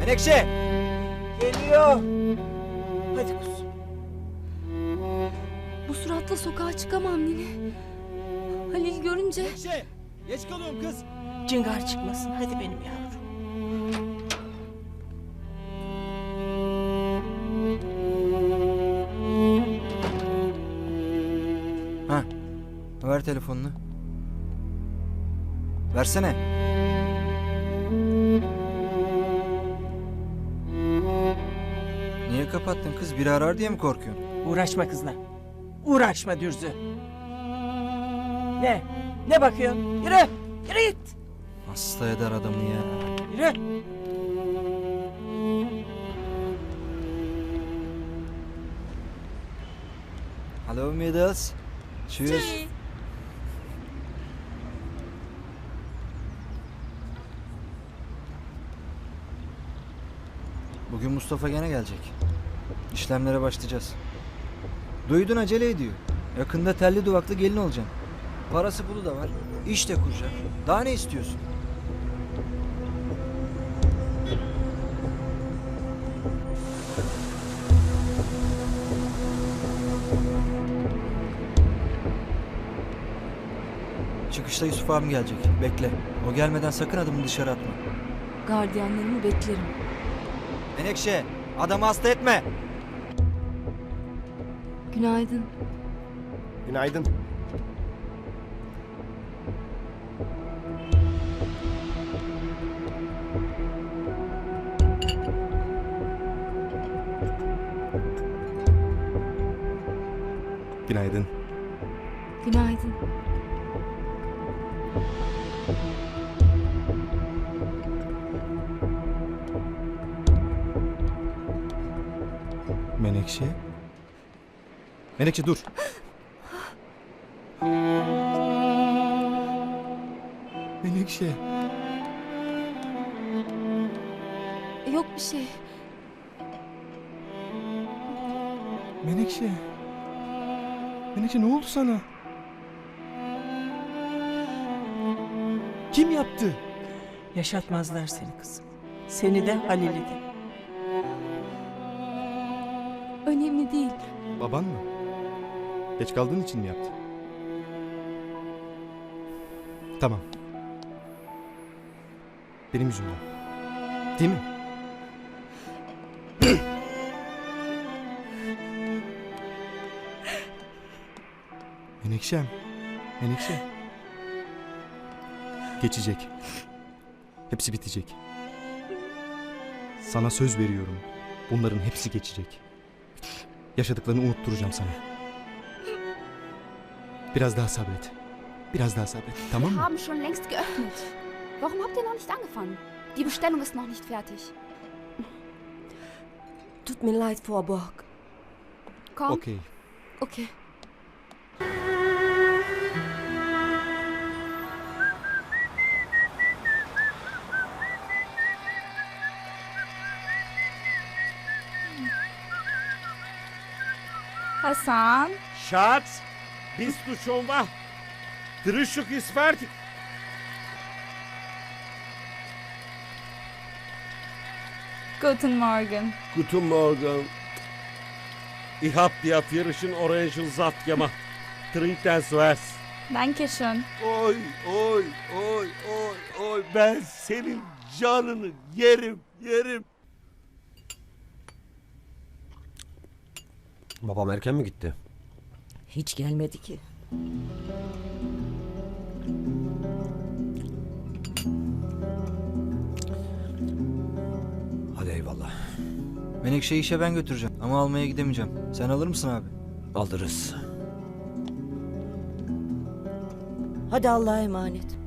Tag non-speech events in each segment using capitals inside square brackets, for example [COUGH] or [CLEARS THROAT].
Menekşe! Geliyor. Hadi kuzum. Bu suratla sokağa çıkamam Nine. Halil görünce Menekşe! Geç kalıyorum kız. Cıngar çıkmasın. Hadi benim yavrum. Ha. Ver telefonunu. Versene. Niye kapattın kız? Biri arar diye mi korkuyorsun? Uğraşma kızla. Uğraşma Dürzü. Ne? Ne bakıyorsun? Yürü. Yürü git. Hasta eder adamı ya. Yürü. Hello Midas. Cheers. Bugün Mustafa gene gelecek. İşlemlere başlayacağız. Duydun acele ediyor. Yakında telli duvaklı gelin olacaksın. Parası pulu da var. İş de kuracak. Daha ne istiyorsun? Çıkışta Yusuf abim gelecek. Bekle. O gelmeden sakın adımını dışarı atma. gardiyanlarımı beklerim. Menekşe, adamı hasta etme. Günaydın. Günaydın. Günaydın. Günaydın. Menekşe. Menekşe dur. Menekşe. Yok bir şey. Menekşe. Menekşe ne oldu sana? Kim yaptı? Yaşatmazlar seni kızım. Seni de Halil'i de. Baban mı? Geç kaldığın için mi yaptı? Tamam. Benim yüzümden. Değil mi? [CLEARS THROAT] Menekşem. Menekşe. Geçecek. Hepsi bitecek. Sana söz veriyorum. Bunların hepsi geçecek. Yaşadıklarını unutturacağım sana. Biraz daha sabret. Biraz daha sabret. Tamam Wir mı? haben schon längst geöffnet. Warum habt ihr noch nicht angefangen? Die Bestellung ist noch nicht fertig. Tut mir leid Vorburg. Komm, Okey. Okey. Hasan, Schatz, bist du schon wach? Frühstück ist fertig. guten Morgen. Guten Morgen. Ich hab dir frischen Orangensaft gemacht. Trink den zuerst. Danke schön. Oy, oy, oy, oy, oy. Ben senin canını yerim, yerim. Babam erken mi gitti? Hiç gelmedi ki. Hadi eyvallah. Menekşe'yi işe ben götüreceğim ama almaya gidemeyeceğim. Sen alır mısın abi? Aldırız. Hadi Allah'a emanet.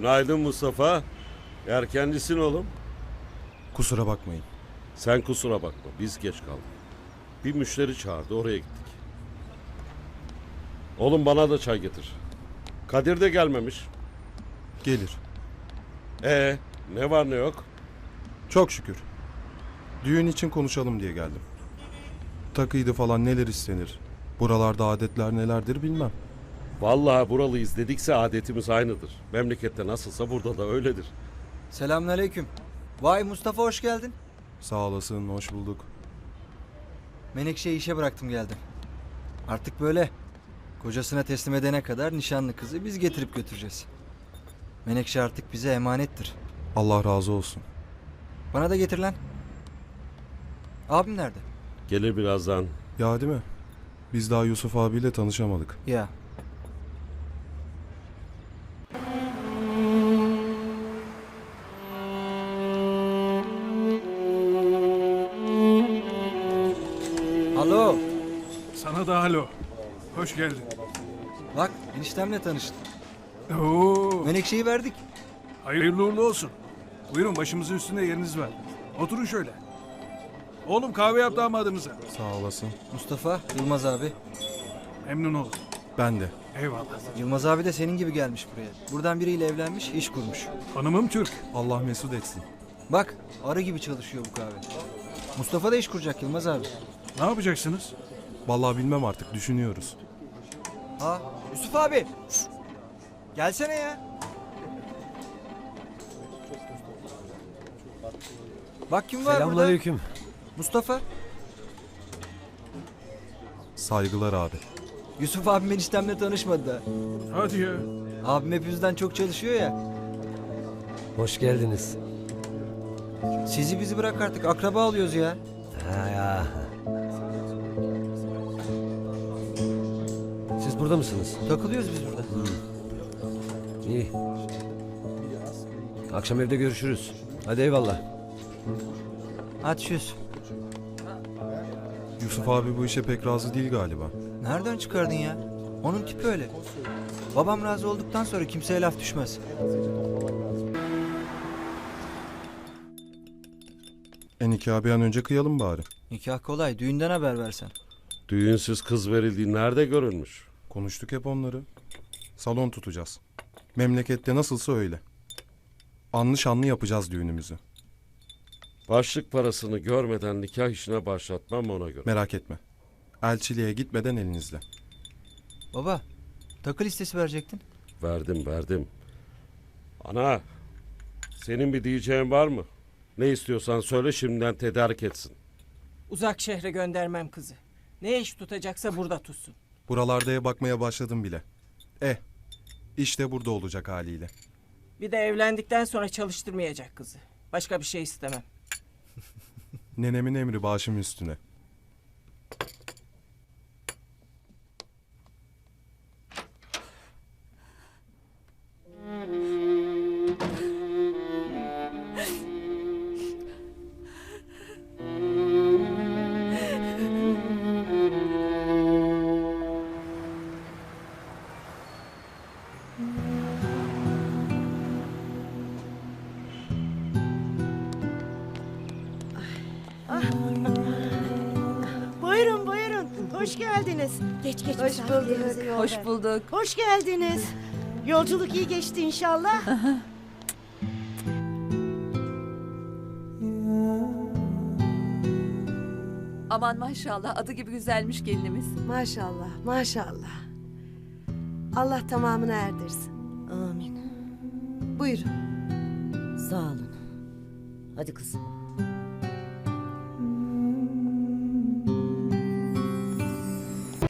Günaydın Mustafa. Erkencisin oğlum. Kusura bakmayın. Sen kusura bakma, biz geç kaldık. Bir müşteri çağırdı, oraya gittik. Oğlum bana da çay getir. Kadir de gelmemiş. Gelir. Ee, ne var ne yok? Çok şükür. Düğün için konuşalım diye geldim. Takıydı falan neler istenir. Buralarda adetler nelerdir bilmem. Vallahi buralıyız dedikse adetimiz aynıdır. Memlekette nasılsa burada da öyledir. Selamünaleyküm. Vay Mustafa hoş geldin. Sağ olasın, hoş bulduk. Menekşe'yi işe bıraktım geldim. Artık böyle. Kocasına teslim edene kadar nişanlı kızı biz getirip götüreceğiz. Menekşe artık bize emanettir. Allah razı olsun. Bana da getir lan. Abim nerede? Gelir birazdan. Ya değil mi? Biz daha Yusuf abiyle tanışamadık. Ya. Sana da alo. Hoş geldin. Bak eniştemle tanıştım. Oo, Menekşe'yi verdik. hayırlı uğurlu olsun. Buyurun başımızın üstünde yeriniz var. Oturun şöyle. Oğlum kahve yap damadımıza. Sağ olasın. Mustafa, Yılmaz abi. Memnun oldum. Ben de. Eyvallah. Yılmaz abi de senin gibi gelmiş buraya. Buradan biriyle evlenmiş, iş kurmuş. Hanımım Türk. Allah mesut etsin. Bak, arı gibi çalışıyor bu kahve. Mustafa da iş kuracak Yılmaz abi. Ne yapacaksınız? Vallahi bilmem artık, düşünüyoruz. Ha, Yusuf abi. Gelsene ya. Bak kim var burada? Selamünaleyküm. Mustafa. Saygılar abi. Yusuf abim eniştemle tanışmadı da. Hadi ya. Abim hepimizden çok çalışıyor ya. Hoş geldiniz. Sizi bizi bırak artık akraba alıyoruz ya. Ha ya. Burada mısınız? Takılıyoruz biz burada. İyi. Akşam evde görüşürüz. Hadi eyvallah. Hadi çöz. Yusuf abi bu işe pek razı değil galiba. Nereden çıkardın ya? Onun tipi öyle. Babam razı olduktan sonra kimseye laf düşmez. En iki abi an önce kıyalım bari. Nikah kolay. Düğünden haber versen. Düğünsüz kız verildiği nerede görülmüş? Konuştuk hep onları. Salon tutacağız. Memlekette nasılsa öyle. Anlı şanlı yapacağız düğünümüzü. Başlık parasını görmeden nikah işine başlatmam ona göre. Merak etme. Elçiliğe gitmeden elinizde. Baba, takı listesi verecektin. Verdim verdim. Ana senin bir diyeceğin var mı? Ne istiyorsan söyle şimdiden tedarik etsin. Uzak şehre göndermem kızı. Ne iş tutacaksa burada tutsun. Buralardaya bakmaya başladım bile. Eh, işte burada olacak haliyle. Bir de evlendikten sonra çalıştırmayacak kızı. Başka bir şey istemem. [LAUGHS] Nenemin emri başım üstüne. Hoş geldiniz. Geç geç Hoş bulduk. Hoş bulduk. Hoş geldiniz. Yolculuk iyi geçti inşallah. [LAUGHS] Aman maşallah adı gibi güzelmiş gelinimiz. maşallah maşallah. Allah tamamını erdirsin. Amin. Buyurun. Sağ olun. Hadi kızım.